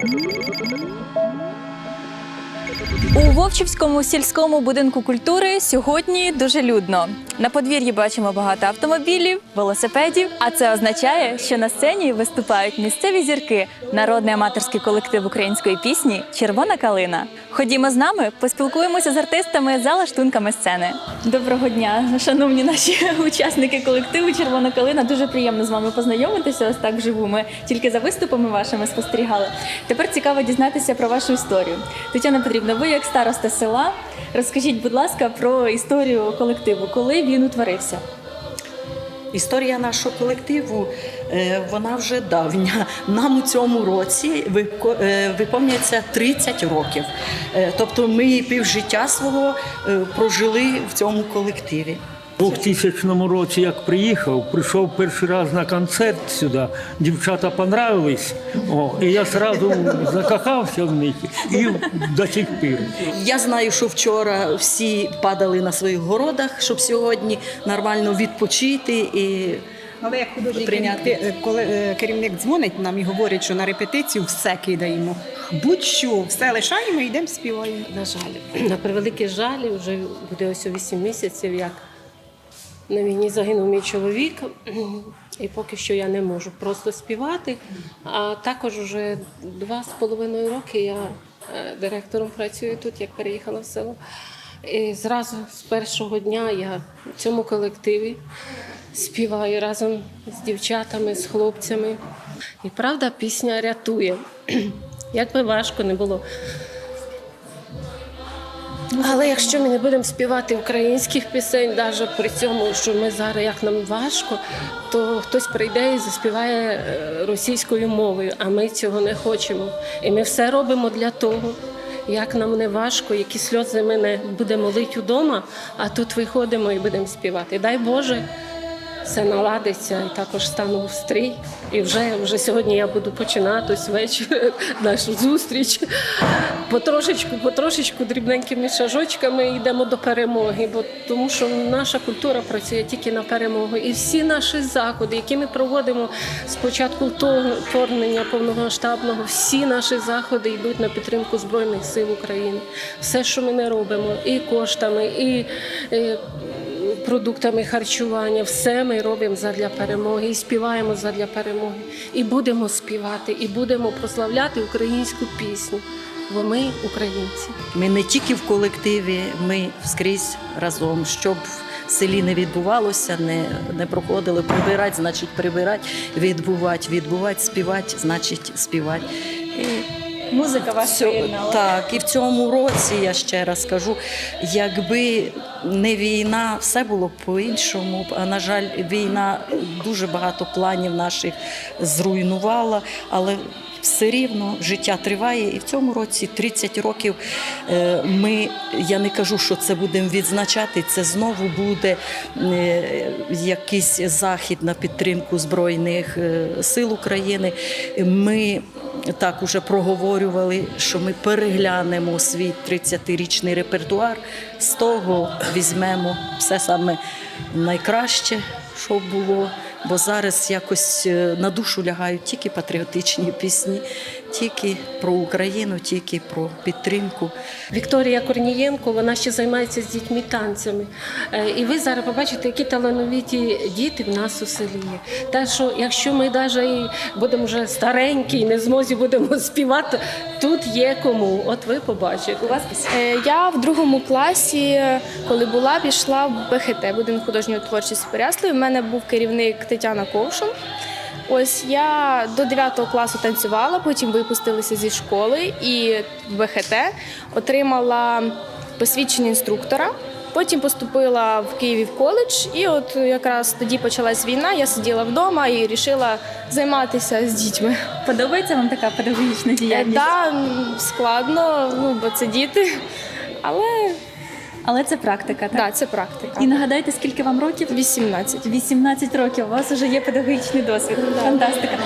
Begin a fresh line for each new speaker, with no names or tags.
Thank you. У Вовчівському сільському будинку культури сьогодні дуже людно. На подвір'ї бачимо багато автомобілів, велосипедів. А це означає, що на сцені виступають місцеві зірки, народний аматорський колектив української пісні Червона калина. Ходімо з нами, поспілкуємося з артистами за лаштунками сцени. Доброго дня, шановні наші учасники колективу Червона калина. Дуже приємно з вами познайомитися. Ось так вживу. Ми тільки за виступами вашими спостерігали. Тепер цікаво дізнатися про вашу історію. Тетяна Петрівна, ви як староста села, розкажіть, будь ласка, про історію колективу, коли він утворився.
Історія нашого колективу е, вона вже давня. Нам у цьому році е, виповнюється 30 років. Е, Тобто ми півжиття свого прожили в цьому колективі.
У 2000 році, як приїхав, прийшов перший раз на концерт сюди. Дівчата понравились. О, і я одразу закохався в них і до сих пір.
Я знаю, що вчора всі падали на своїх городах, щоб сьогодні нормально відпочити і
Але як керівник, е, коли е, керівник дзвонить нам і говорить, що на репетицію все кидаємо. Будь-що, все лишаємо і йдемо співаємо.
На жаль, на превеликий жаль, вже буде ось 8 місяців, як на війні загинув мій чоловік, і поки що я не можу просто співати. А також вже два з половиною роки я е, директором працюю тут, як переїхала в село. І зразу з першого дня я в цьому колективі співаю разом з дівчатами, з хлопцями. І правда, пісня рятує. Як би важко не було. Але якщо ми не будемо співати українських пісень, навіть при цьому, що ми зараз як нам важко, то хтось прийде і заспіває е, російською мовою, а ми цього не хочемо. І ми все робимо для того. Як нам не важко, які сльози ми не будемо лити вдома, а тут виходимо і будемо співати. Дай Боже, все наладиться і також стану в стрій. І вже, вже сьогодні я буду починати ось вечір нашу зустріч. Потрошечку, потрошечку, дрібненькими шажочками йдемо до перемоги, бо тому що наша культура працює тільки на перемогу. І всі наші заходи, які ми проводимо з початку втор- вторгнення повномасштабного, всі наші заходи йдуть на підтримку Збройних сил України. Все, що ми не робимо, і коштами, і. е, продуктами харчування. Все ми робимо задля перемоги і співаємо задля перемоги. І будемо співати, і будемо прославляти українську пісню. Бо ми українці.
Ми не тільки в колективі, ми скрізь разом, щоб в селі не відбувалося, не, не проходили прибирати, значить прибирати, відбувати, відбувати, співати, значить співати.
Музика
Цьо-
приєднала.
Так, і в цьому році я ще раз кажу, якби не війна, все було б по-іншому. А на жаль, війна дуже багато планів наших зруйнувала, але все рівно життя триває. І в цьому році 30 років е, ми, я не кажу, що це будемо відзначати. Це знову буде е, якийсь захід на підтримку Збройних е, сил України. Ми так уже проговорювали, що ми переглянемо свій 30-річний репертуар. З того візьмемо все саме найкраще, що було. Бо зараз якось е, на душу лягають тільки патріотичні пісні, тільки про Україну, тільки про підтримку.
Вікторія Корнієнко, вона ще займається з дітьми танцями. Е, І ви зараз побачите, які талановиті діти в нас у селі є. Та що, якщо ми навіть будемо вже старенькі і не змозі будемо співати, тут є кому. От ви побачите.
У вас
Е, Я в другому класі, коли була, пішла в БХТ, будинок художньої творчості Порясли. У мене був керівник Тетяна Ковшун. Ось я до 9 класу танцювала, потім випустилася зі школи і в БХТ отримала посвідчення інструктора. Потім поступила в Києві в коледж, і от якраз тоді почалась війна. Я сиділа вдома і вирішила займатися з дітьми.
подобається вам така педагогічна
Е,
діяльність?
Да, складно, ну бо це діти, але
Але це практика, так?
да, це практика.
І нагадайте, скільки вам років?
18.
18 років. У вас вже є педагогічний досвід. Фантастика.